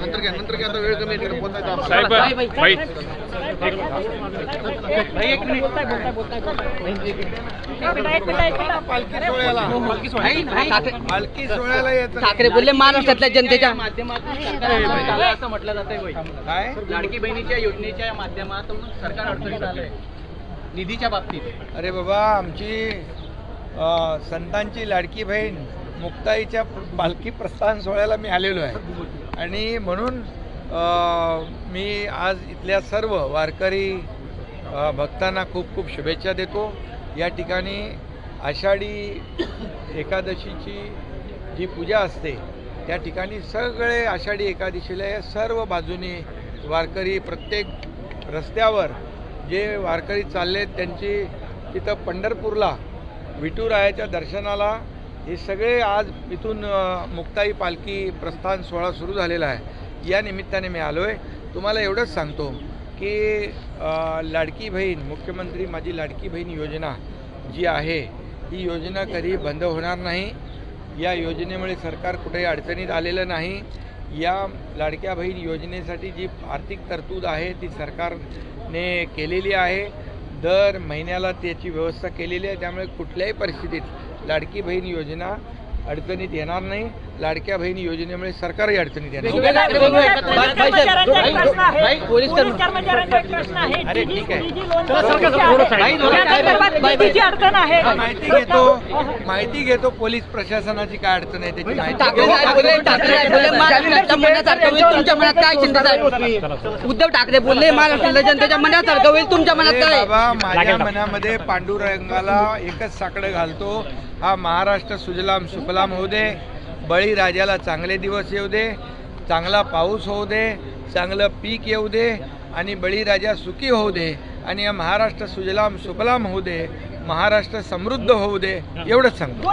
नंतर घ्या नंतर घ्या आता वेळ कमी आहे. साहेब पालखी सोहळ्याला पालखी सोहळ्याला येतं ठाकरे बोलले महाराष्ट्रातल्या जनतेच्या. असं म्हटलं जातंय काय? लाडकी बहिणीच्या योजनेच्या माध्यमातून सरकार अडचणीत आलंय. निधीच्या बाबतीत. अरे बाबा आमची संतांची लाडकी बहीण मुक्ताईच्या पालखी प्रस्थान सोहळ्याला मी आलेलो आहे. आणि म्हणून मी आज इथल्या सर्व वारकरी भक्तांना खूप खूप शुभेच्छा देतो. या ठिकाणी आषाढी एकादशीची जी पूजा असते त्या ठिकाणी सगळे आषाढी एकादशीला या सर्व बाजूनी वारकरी प्रत्येक रस्त्यावर जे वारकरी चालले त्यांची तिथं पंढरपूरला विठुरायाच्या दर्शनाला हे सगळे आज इथून मुक्ताई पालखी प्रस्थान सोहळा सुरू झालेला आहे. या निमित्ताने मी आलो आहे तुम्हाला एवढंच सांगतो की लाडकी बहीण मुख्यमंत्री माझी लाडकी बहीण योजना जी आहे ही योजना कधी बंद होणार नाही. या योजनेमुळे सरकार कुठेही अडचणीत आलेलं नाही. या लाडक्या बहीण योजनेसाठी जी आर्थिक तरतूद आहे ती सरकारने केलेली आहे. दर महिन्याला त्याची व्यवस्था केलेली आहे. त्यामुळे कुठल्याही परिस्थितीत लाडकी बहीण योजना अडचणीत येणार नाही. लाडक्या बहीण योजनेमुळे सरकारही अडचणीत आहे. माहिती घेतो. माहिती घेतो. पोलीस प्रशासनाची काय अडचण आहे त्याची माहिती मनात उद्धव ठाकरे बोलले महाराष्ट्रातल्या जनतेच्या मनासारखं होईल तुमच्या मनात काय? बाबा माझ्या मनामध्ये पांडुरंगाला एकच साकडं घालतो. हा महाराष्ट्र सुजलाम सुफलाम होऊ दे. बळीराजाला चांगले दिवस येऊ दे चांगला पाऊस होऊ दे चांगलं पीक येऊ दे आणि बळीराजा सुखी होऊ दे आणि या महाराष्ट्र सुजलाम सुफलाम होऊ दे महाराष्ट्र समृद्ध होऊ दे एवढंच सांगतो.